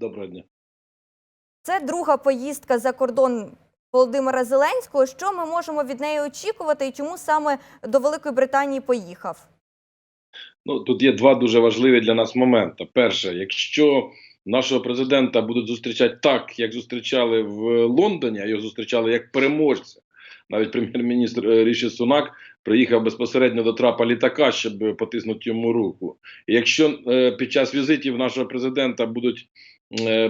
Доброго дня. Це друга поїздка за кордон Володимира Зеленського. Що ми можемо від неї очікувати і чому саме до Великої Британії поїхав? Ну тут є два дуже важливі для нас моменти. Перше, якщо нашого президента будуть зустрічати так, як зустрічали в Лондоні, а його зустрічали як переможця. Навіть прем'єр-міністр е, Ріші Сунак приїхав безпосередньо до трапа літака, щоб потиснути йому руку. І якщо е, під час візитів нашого президента будуть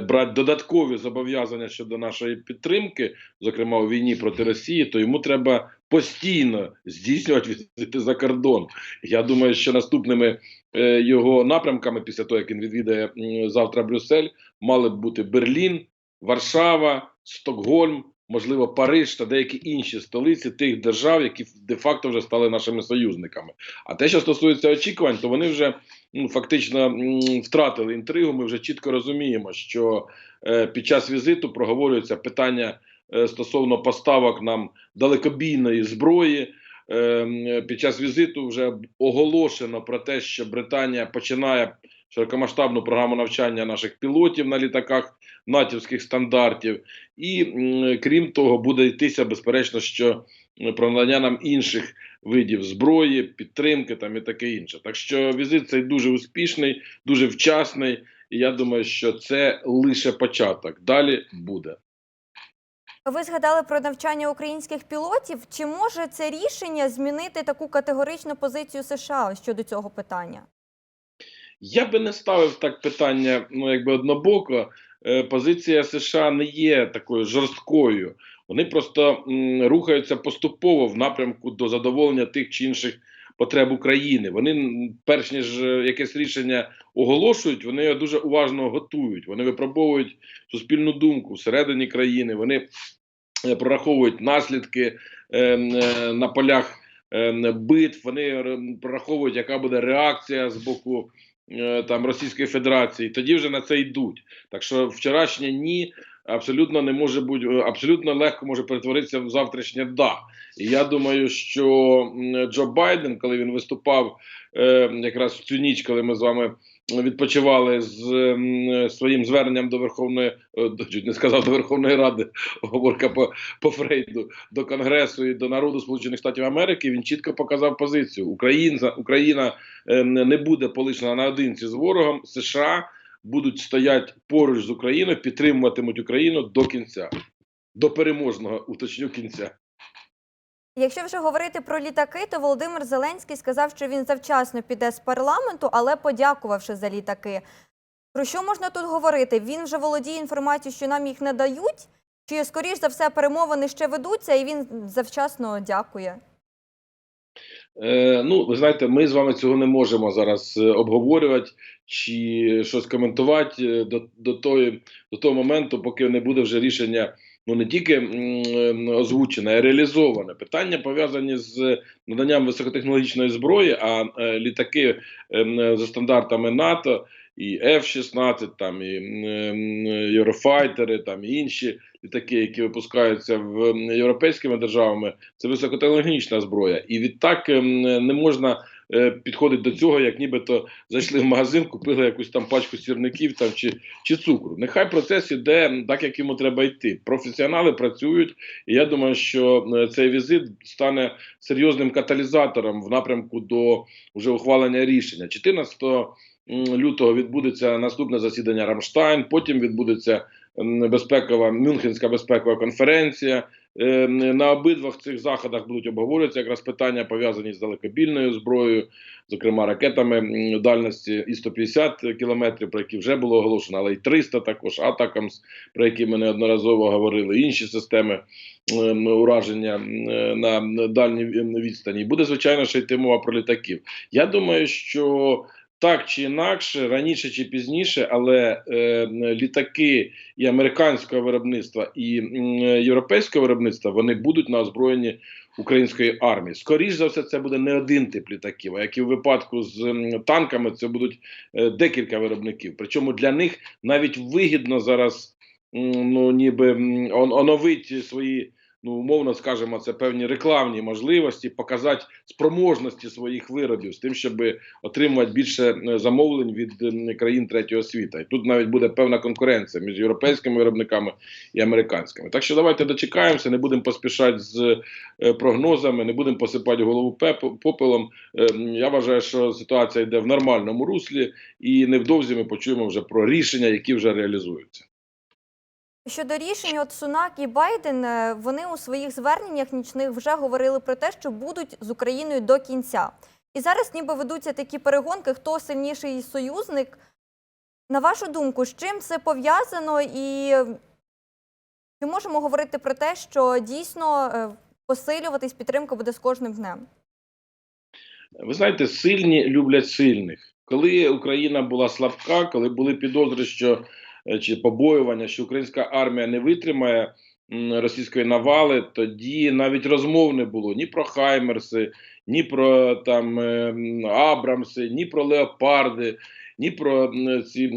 брати додаткові зобов'язання щодо нашої підтримки, зокрема у війні проти Росії, то йому треба постійно здійснювати візити за кордон. Я думаю, що наступними е, його напрямками, після того як він відвідає завтра Брюссель, мали б бути Берлін, Варшава, Стокгольм, можливо, Париж та деякі інші столиці тих держав, які де-факто вже стали нашими союзниками. А те, що стосується очікувань, то вони вже ну, фактично втратили інтригу. Ми вже чітко розуміємо, що е, під час візиту проговорюється питання е, стосовно поставок нам далекобійної зброї. Е, Під час візиту вже оголошено про те, що Британія починає широкомасштабну програму навчання наших пілотів на літаках натівських стандартів, і крім того, буде йтися безперечно, що про надання нам інших видів зброї, підтримки там і таке інше. Так що візит цей дуже успішний, дуже вчасний. І я думаю, що це лише початок. Далі буде. Ви згадали про навчання українських пілотів. Чи може це рішення змінити таку категоричну позицію США щодо цього питання? Я би не ставив так питання, ну якби однобоко. Е, позиція США не є такою жорсткою. Вони просто рухаються поступово в напрямку до задоволення тих чи інших потреб України. Вони, перш ніж е, якесь рішення оголошують, вони його дуже уважно готують. Вони випробовують суспільну думку всередині країни. Вони е, прораховують наслідки на полях битв. Вони прораховують, яка буде реакція з боку там Російської Федерації, тоді вже на це йдуть. Так що вчорашнє ні абсолютно не може бути е, абсолютно легко може перетворитися в завтрашнє да. І я думаю, що Джо Байден, коли він виступав е, якраз в цю ніч, коли ми з вами відпочивали з своїм зверненням до Верховної, е, не сказав до Верховної Ради, говорка по, по Фрейду, до Конгресу і до народу Сполучених Штатів Америки, він чітко показав позицію. Україна, Україна е, не буде полишена наодинці з ворогом. США будуть стояти поруч з Україною, підтримуватимуть Україну до кінця, до переможного, уточню кінця. Якщо вже говорити про літаки, то Володимир Зеленський сказав, що він завчасно піде з парламенту, але подякувавши за літаки. Про що можна тут говорити? Він вже володіє інформацією, що нам їх не дають, чи скоріш за все перемовини ще ведуться, і він завчасно дякує. Е, ну, ви знаєте, ми з вами цього не можемо зараз е, обговорювати чи щось коментувати е, до, до, тої, до того моменту, поки не буде вже рішення ну не тільки е, озвучене, а реалізоване. Питання пов'язані з наданням високотехнологічної зброї, а е, літаки е, за стандартами НАТО. І F-16, там і Єврофайтери, там і інші літаки, які випускаються в європейськими державами, це високотехнологічна зброя. І відтак ем, не можна е, підходити до цього, як нібито зайшли в магазин, купили якусь там пачку сірників там чи, чи цукру. Нехай процес іде так, як йому треба йти. Професіонали працюють, і я думаю, що е, цей візит стане серйозним каталізатором в напрямку до вже ухвалення рішення. 14 лютого відбудеться наступне засідання Рамштайн, потім відбудеться безпекова Мюнхенська безпекова конференція. Е, На обидвах цих заходах будуть обговорюватися якраз питання пов'язані з далекобільною зброєю, зокрема ракетами дальності і 150 кілометрів, про які вже було оголошено, але й 300 також, Атакамс, про які ми неодноразово говорили, інші системи ураження е, на дальній відстані. Буде звичайно ще йти мова про літаків. Я думаю, що так чи інакше, раніше чи пізніше, але е, літаки і американського виробництва, і м, європейського виробництва вони будуть на озброєнні української армії. Скоріше за все, це буде не один тип літаків, а як і в випадку з м, танками, це будуть е, декілька виробників. Причому для них навіть вигідно зараз ну ніби оновити свої ну умовно скажемо, це певні рекламні можливості, показати спроможності своїх виробів з тим, щоб отримувати більше е, замовлень від країн третього світу. І тут навіть буде певна конкуренція між європейськими виробниками і американськими. Так що давайте дочекаємося, не будемо поспішати з е, прогнозами, не будемо посипати голову попелом. Е, Я вважаю, що ситуація йде в нормальному руслі, і невдовзі ми почуємо вже про рішення, які вже реалізуються. Щодо рішень, от Сунак і Байден, е, вони у своїх зверненнях нічних вже говорили про те, що будуть з Україною до кінця. І зараз ніби ведуться такі перегонки, хто сильніший союзник. На вашу думку, з чим це пов'язано, і е, чи можемо говорити про те, що дійсно е, посилюватись підтримка буде з кожним днем? Ви знаєте, сильні люблять сильних. Коли Україна була слабка, коли були підозри, що чи побоювання, що українська армія не витримає російської навали, тоді навіть розмов не було ні про Хаймерси, ні про там е, Абрамси, ні про леопарди, ні про ці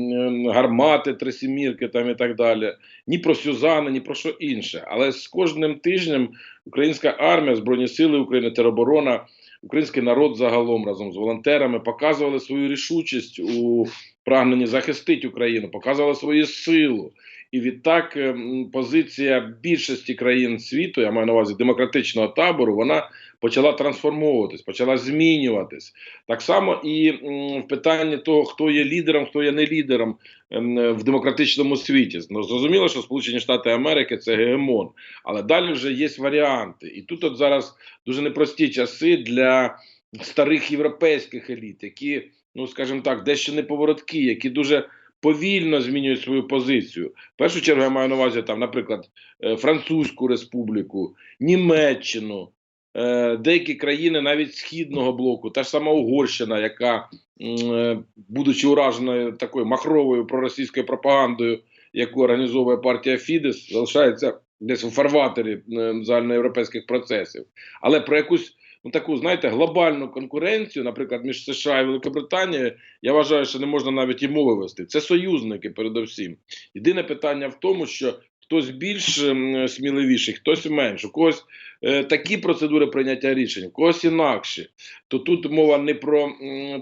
гармати, трисімірки там і так далі, ні про Сюзани, ні про що інше. Але з кожним тижнем українська армія, Збройні Сили України, тероборона український народ загалом разом з волонтерами показували свою рішучість у прагненні захистити Україну, показували свою силу. І відтак ем, позиція більшості країн світу, я маю на увазі демократичного табору, вона почала трансформовуватись, почала змінюватись. Так само і в питанні того, хто є лідером, хто є не лідером ем, в демократичному світі. Ну, зрозуміло, що Сполучені Штати Америки це гегемон, але далі вже є варіанти. І тут от зараз дуже непрості часи для старих європейських еліт, які, ну скажімо так, дещо неповороткі, які дуже повільно змінюють свою позицію. В першу чергу я маю на увазі там, наприклад, е, Французьку республіку, Німеччину. е, Деякі країни навіть східного блоку, та ж сама Угорщина, яка, е, будучи ураженою такою махровою проросійською пропагандою, яку організовує партія Фідес, залишається десь у фарватері загальноєвропейських процесів. Але про якусь ну таку, знаєте, глобальну конкуренцію, наприклад, між США і Великобританією, я вважаю, що не можна навіть і мови вести. Це союзники, передовсім. Єдине питання в тому, що хтось більш ем, сміливіший, хтось менш, у когось е, такі процедури прийняття рішень, у когось інакші. То тут мова не про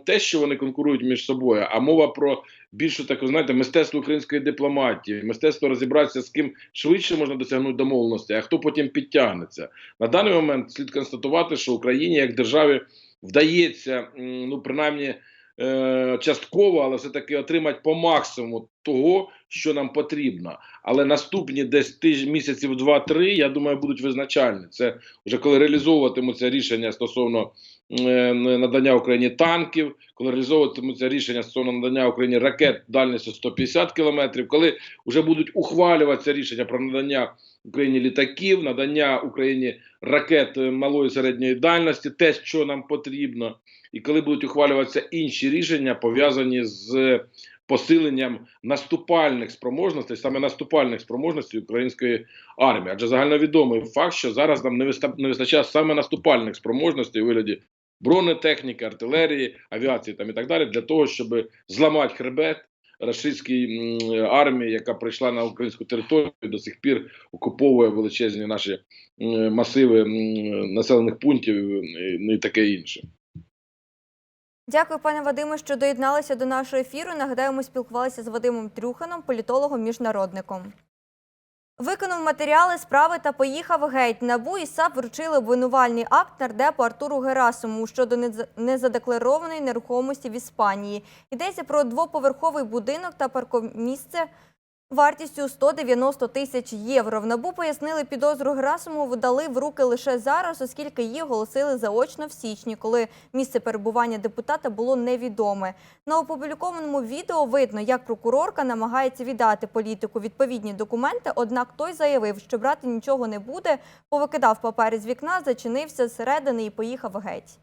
те, що вони конкурують між собою, а мова про більшу таку, знаєте, мистецтво української дипломатії, мистецтво розібратися з ким швидше можна досягнути домовленості, а хто потім підтягнеться. На даний момент слід констатувати, що Україні як державі вдається, ну принаймні. е, Частково, але все таки отримати по максимуму того, що нам потрібно. Але наступні десь тиж місяців два-три, я думаю, будуть визначальні. Це вже коли реалізовуватимуться рішення стосовно надання Україні танків, коли реалізовуватимуться рішення стосовно надання Україні ракет дальністю 150 кілометрів, коли вже будуть ухвалюватися рішення про надання Україні літаків, надання Україні ракет е, малої середньої дальності, те, що нам потрібно, і коли будуть ухвалюватися інші рішення, пов'язані з посиленням наступальних спроможностей, саме наступальних спроможностей української армії. Адже загальновідомий факт, що зараз нам не вистачає саме наступальних спроможностей у вигляді бронетехніки, артилерії, авіації там і так далі, для того, щоб зламати хребет рашистській армії, яка прийшла на українську територію, до сих пір окуповує величезні наші масиви населених пунктів ну, і таке інше. Дякую, пане Вадиме, що доєдналися до нашого ефіру. Нагадаю, ми спілкувалися з Вадимом Трюханом, політологом, міжнародником. Виконав матеріали справи та поїхав геть. Набу і САП вручили обвинувальний акт нардепу Артуру Герасиму щодо нез- незадекларованої нерухомості в Іспанії. Йдеться про двоповерховий будинок та паркомісце вартістю 190 тисяч євро. В НАБУ пояснили, підозру Герасимову дали в руки лише зараз, оскільки її оголосили заочно в січні, коли місце перебування депутата було невідоме. На опублікованому відео видно, як прокурорка намагається віддати політику відповідні документи, однак той заявив, що брати нічого не буде, повикидав папери з вікна, зачинився зсередини і поїхав геть.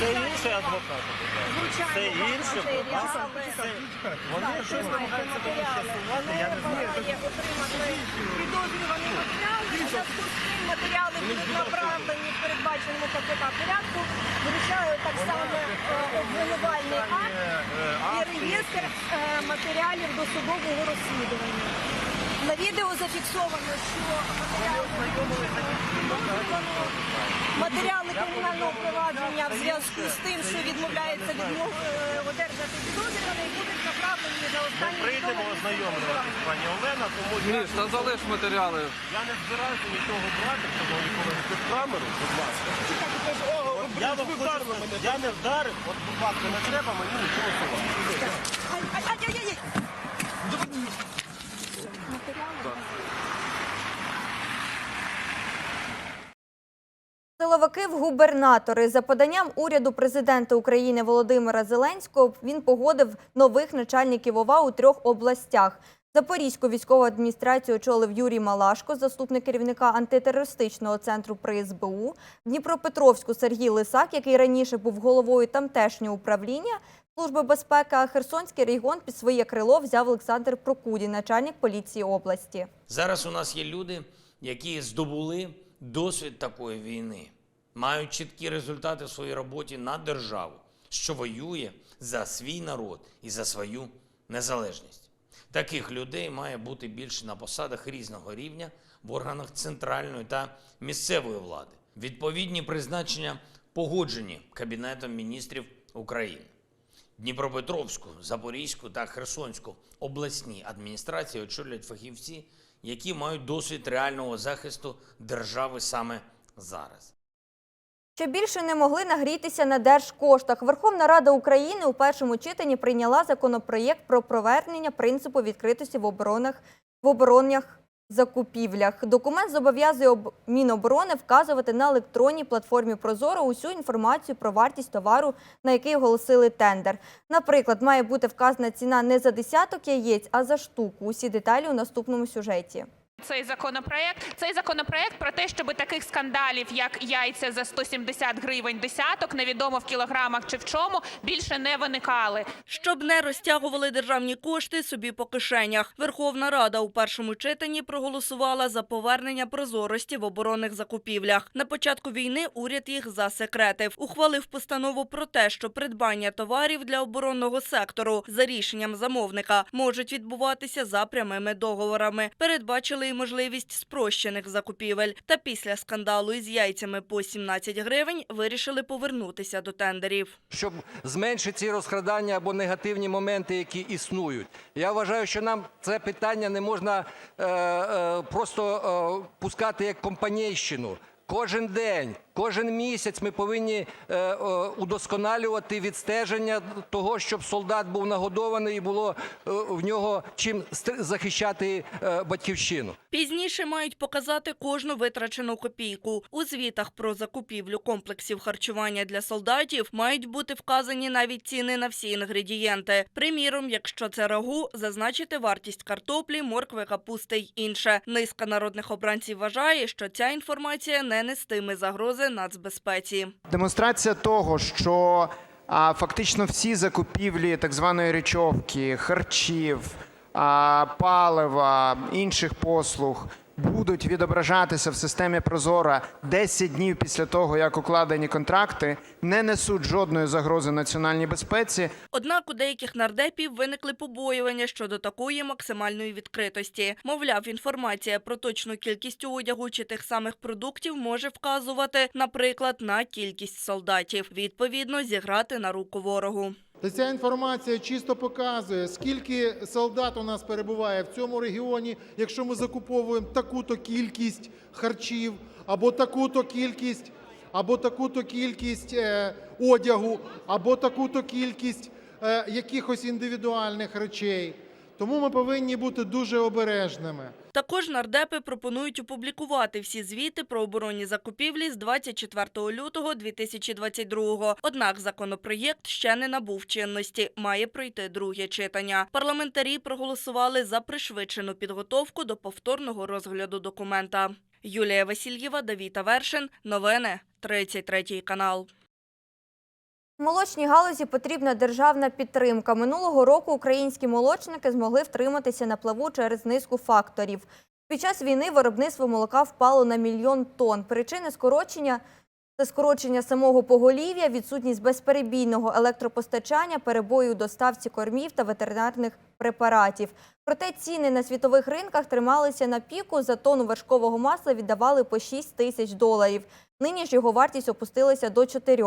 Це інший адвокат. Звичайно, Це інше, будь ласка, це- Вони щось намагаються з'ясувати, я не знаю. Підозрювані матеріали. У зв'язку з цим матеріали будуть направлені в передбаченому КПК порядку. Вирішаю так само е, обвинувальний акт і реєстр е, матеріалів досудового розслідування. На відео зафіксовано, що матеріали, матеріали кримінального провадження в зв'язку з тим, що відмовляється відмов е, одержати підозрюваний, будуть направлені за Ми останнім прийдемо ознайомлюватись, пані Олена, тому я, Міш, та залиш матеріали. я не збираюся нічого брати, шановні колеги, під камеру, будь ласка. Я вам хочу сказати, я не вдарив, от, будь ласка, не треба мені нічого ховати. Силовики в губернатори за поданням уряду президента України Володимира Зеленського він погодив нових начальників ОВА у трьох областях. Запорізьку військову адміністрацію очолив Юрій Малашко, заступник керівника антитерористичного центру при СБУ. Дніпропетровську Сергій Лисак, який раніше був головою тамтешнього управління Служби безпеки, а Херсонський регіон під своє крило взяв Олександр Прокудін, начальник поліції області. Зараз у нас є люди, які здобули досвід такої війни, мають чіткі результати в своїй роботі на державу, що воює за свій народ і за свою незалежність. Таких людей має бути більше на посадах різного рівня в органах центральної та місцевої влади. Відповідні призначення погоджені Кабінетом міністрів України. Дніпропетровську, Запорізьку та Херсонську обласні адміністрації очолюють фахівці, які мають досвід реального захисту держави саме зараз. Що більше не могли нагрітися на держкоштах. Верховна Рада України у першому читанні прийняла законопроєкт про провернення принципу відкритості в оборонах в оборонних закупівлях. Документ зобов'язує Міноборони вказувати на електронній платформі Прозоро усю інформацію про вартість товару, на який оголосили тендер. Наприклад, має бути вказана ціна не за десяток яєць, а за штуку. Усі деталі у наступному сюжеті. Цей законопроект цей законопроект про те, щоб таких скандалів, як яйця за 170 гривень десяток, невідомо в кілограмах чи в чому, більше не виникали. Щоб не розтягували державні кошти собі по кишенях, Верховна Рада у першому читанні проголосувала за повернення прозорості в оборонних закупівлях. На початку війни уряд їх засекретив. Ухвалив постанову про те, що придбання товарів для оборонного сектору за рішенням замовника можуть відбуватися за прямими договорами. Передбачили й можливість спрощених закупівель. Та після скандалу із яйцями по 17 гривень вирішили повернутися до тендерів. щоб зменшити ці розкрадання або негативні моменти, які існують. Я вважаю, що нам це питання не можна е, е, просто е, пускати як компанійщину. Кожен день, кожен місяць ми повинні е, е, удосконалювати відстеження того, щоб солдат був нагодований і було е, в нього чим захищати батьківщину. Пізніше мають показати кожну витрачену копійку. У звітах про закупівлю комплексів харчування для солдатів мають бути вказані навіть ціни на всі інгредієнти. Приміром, якщо це рагу, зазначити вартість картоплі, моркви, капусти й інше. Низка народних обранців вважає, що ця інформація не нестиме загрози нацбезпеці. Демонстрація того, що а, фактично всі закупівлі так званої речовки, харчів, а, палива, інших послуг будуть відображатися в системі Прозора 10 днів після того, як укладені контракти, не несуть жодної загрози національній безпеці, Однак у деяких нардепів виникли побоювання щодо такої максимальної відкритості. Мовляв, інформація про точну кількість одягу чи тих самих продуктів може вказувати, наприклад, на кількість солдатів. Відповідно, зіграти на руку ворогу. Та ця інформація чисто показує, скільки солдат у нас перебуває в цьому регіоні, якщо ми закуповуємо таку-то кількість харчів, або таку-то кількість, або таку-то кількість е, одягу, або таку-то кількість е, якихось індивідуальних речей. Тому ми повинні бути дуже обережними. Також нардепи пропонують опублікувати всі звіти про оборонні закупівлі з 24 лютого 2022 Однак законопроєкт ще не набув чинності, має пройти друге читання. Парламентарі проголосували за пришвидшену підготовку до повторного розгляду документа. Юлія Васильєва, Давід Авершин. Новини 33 канал. Молочній галузі потрібна державна підтримка. Минулого року українські молочники змогли втриматися на плаву через низку факторів. Під час війни виробництво молока впало на мільйон тонн. Причини скорочення Це скорочення самого поголів'я, відсутність безперебійного електропостачання, перебої у доставці кормів та ветеринарних препаратів. Проте ціни на світових ринках трималися на піку. За тонну вершкового масла віддавали по 6 тисяч доларів. Нині ж його вартість опустилася до 4.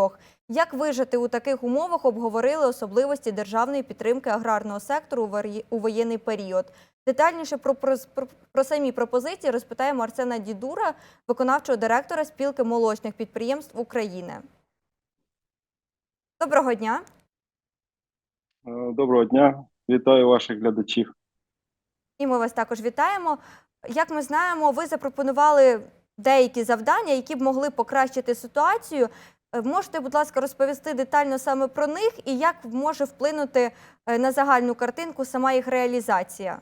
Як вижити у таких умовах, обговорили особливості державної підтримки аграрного сектору у воєнний період. Детальніше про, про, про, про самі пропозиції розпитаємо Арсена Дідура, виконавчого директора спілки молочних підприємств України. Доброго дня. Е, Доброго дня, вітаю ваших глядачів. І ми вас також вітаємо. Як ми знаємо, ви запропонували деякі завдання, які б могли покращити ситуацію. Е, Можете, будь ласка, розповісти детально саме про них і як може вплинути е, на загальну картинку сама їх реалізація?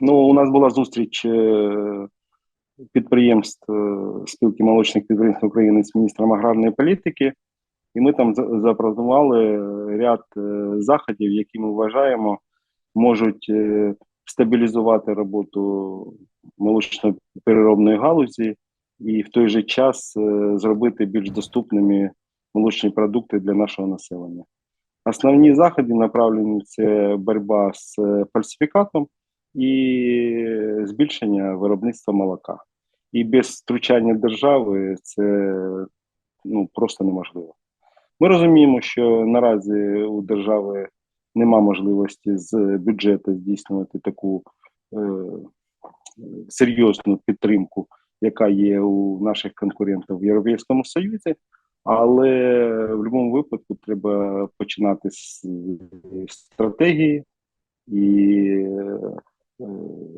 Ну, у нас була зустріч е, підприємств е, спілки молочних підприємств України з міністром аграрної політики, і ми там запропонували ряд е, заходів, які ми вважаємо можуть стабілізувати роботу молочно-переробної галузі і в той же час зробити більш доступними молочні продукти для нашого населення. Основні заходи направлені це боротьба з фальсифікатом і збільшення виробництва молока. І без втручання держави це ну, просто неможливо. Ми розуміємо, що наразі у держави нема можливості з бюджету здійснювати таку е, серйозну підтримку, яка є у наших конкурентів в Європейському Союзі. Але в будь-якому випадку треба починати з стратегії і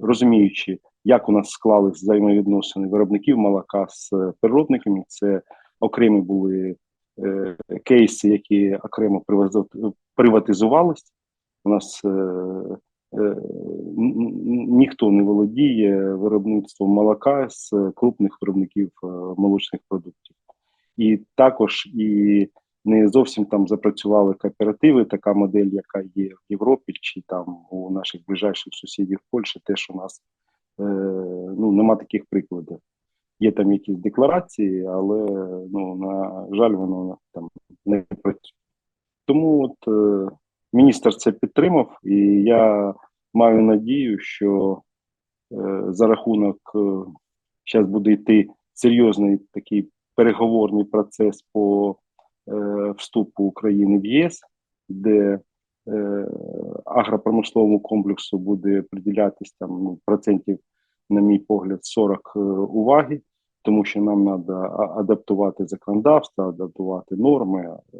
розуміючи, як у нас склались взаємовідносини виробників молока з переробниками, це окремі були е, кейси, які окремо приватизу- приватизувались. У нас е, е, ніхто не володіє виробництвом молока з крупних виробників е, молочних продуктів. І також і не зовсім там запрацювали кооперативи, така модель, яка є в Європі, чи там у наших ближайших сусідів Польщі, теж у нас е, ну, нема таких прикладів. Є там якісь декларації, але ну, на жаль, воно там не працює. Тому от е, міністр це підтримав, і я маю надію, що е, за рахунок зараз буде йти серйозний такий переговорний процес по е, вступу України в ЄС, де е, агропромисловому комплексу буде приділятись там ну, процентів, на мій погляд, 40 е, уваги, тому що нам треба адаптувати законодавство, адаптувати норми. Е,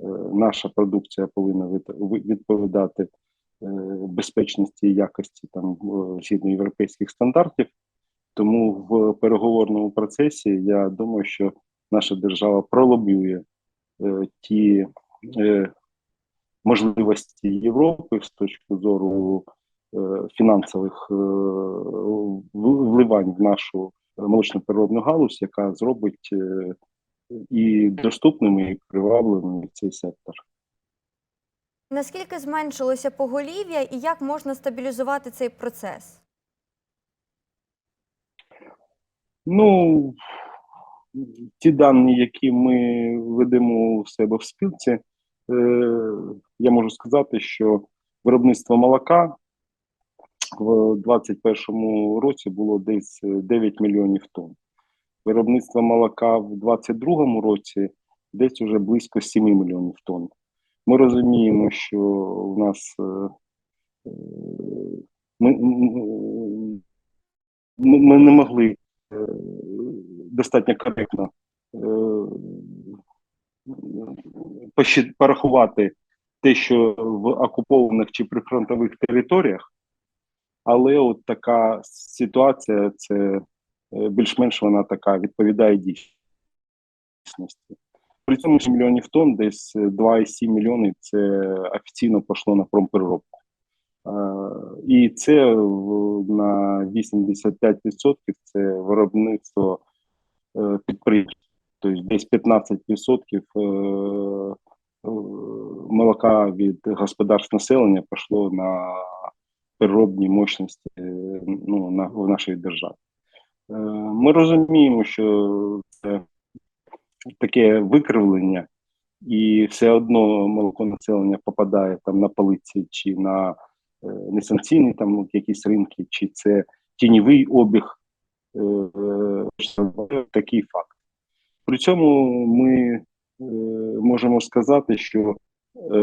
е, наша продукція повинна від- відповідати е, безпечності і якості там е, згідно європейських стандартів. Тому в переговорному процесі я думаю, що наша держава пролобює е, ті е, можливості Європи з точки зору е, фінансових е, вливань в нашу молочно-переробну галузь, яка зробить е, і доступним, і привабливим цей сектор. Наскільки зменшилося поголів'я і як можна стабілізувати цей процес? Ну, ті дані, які ми ведемо у себе в спілці, е, я можу сказати, що виробництво молока в 2021 році було десь 9 мільйонів тонн. Виробництво молока в 2022 році десь уже близько 7 мільйонів тонн. Ми розуміємо, що у нас е, е, ми, м- ми, ми не могли е, достатньо коректно е, порахувати те, що в окупованих чи прифронтових територіях, але от така ситуація, це е, більш-менш вона така відповідає дійсності. При цьому ж мільйонів тонн, десь 2,7 мільйони це офіційно пішло на промпереробку. Е, І це на 85% це виробництво підприємств. Тобто десь 15% е, е, молока від господарств населення пішло на переробні мощності е, ну, на, в нашій державі. Ми розуміємо, що це таке викривлення, і все одно молоко населення попадає там на полиці чи на несанкційні там якісь ринки, чи це тіньовий обіг. Е, е, такий факт. При цьому ми е, можемо сказати, що е,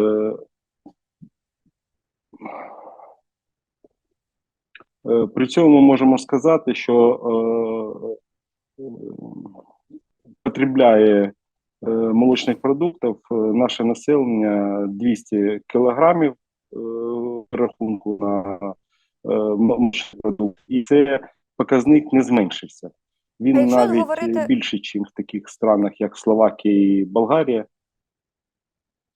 е, при цьому можемо сказати, що е, е, потребляє е, молочних продуктів е, наше населення 200 кілограмів е, рахунку на е, молочний продукт, і це показник не зменшився. Він А навіть говорити- більше, ніж в таких странах, як Словакія і Болгарія.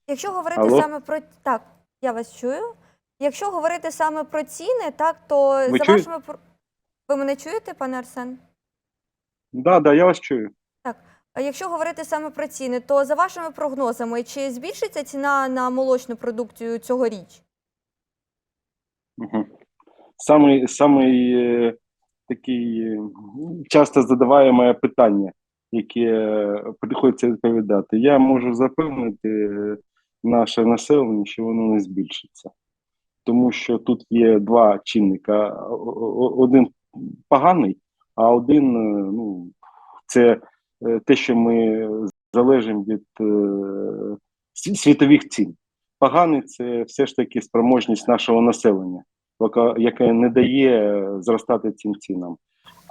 Якщо говорити Алло? саме про так, я вас чую. Якщо говорити саме про ціни, так то Ви за чуєте? вашими ви мене чуєте, пане Арсен? Да, да, я вас чую. А якщо говорити саме про ціни, то за вашими прогнозами, чи збільшиться ціна на молочну продукцію цьогоріч? Угу. Самий, самий е, такий часто задаваєме питання, яке приходиться відповідати. Я можу запевнити наше населення, що воно не збільшиться. Тому що тут є два чинника: один поганий, а один е, ну, це е, те, що ми залежимо від е, світових цін. Поганий це все ж таки спроможність нашого населення, яке не дає зростати цим цінам.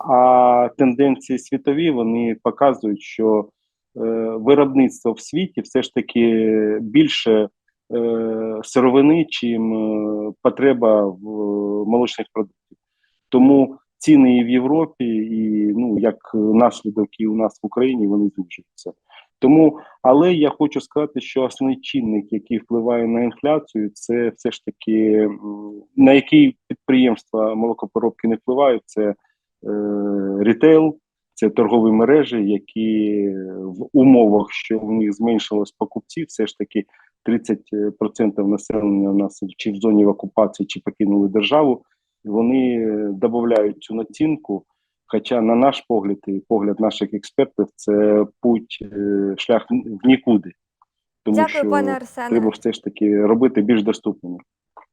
А тенденції світові вони показують, що е, виробництво в світі все ж таки більше е, сировини, чим е, потреба в е, молочних продуктів. Тому ціни і в Європі, і ну як наслідок, і у нас в Україні вони знижуються. Тому, але я хочу сказати, що основний чинник, який впливає на інфляцію, це все ж таки на які підприємства молокопереробки не впливають, це е, рітейл, це торгові мережі, які в умовах, що в них зменшилось покупців, все ж таки 30% населення у нас чи в зоні окупації, чи покинули державу, вони додають цю націнку. Хоча, на наш погляд і погляд наших експертів, це путь, е, шлях в нікуди. Тому Дякую, що пане Арсене. треба все ж таки робити більш доступними.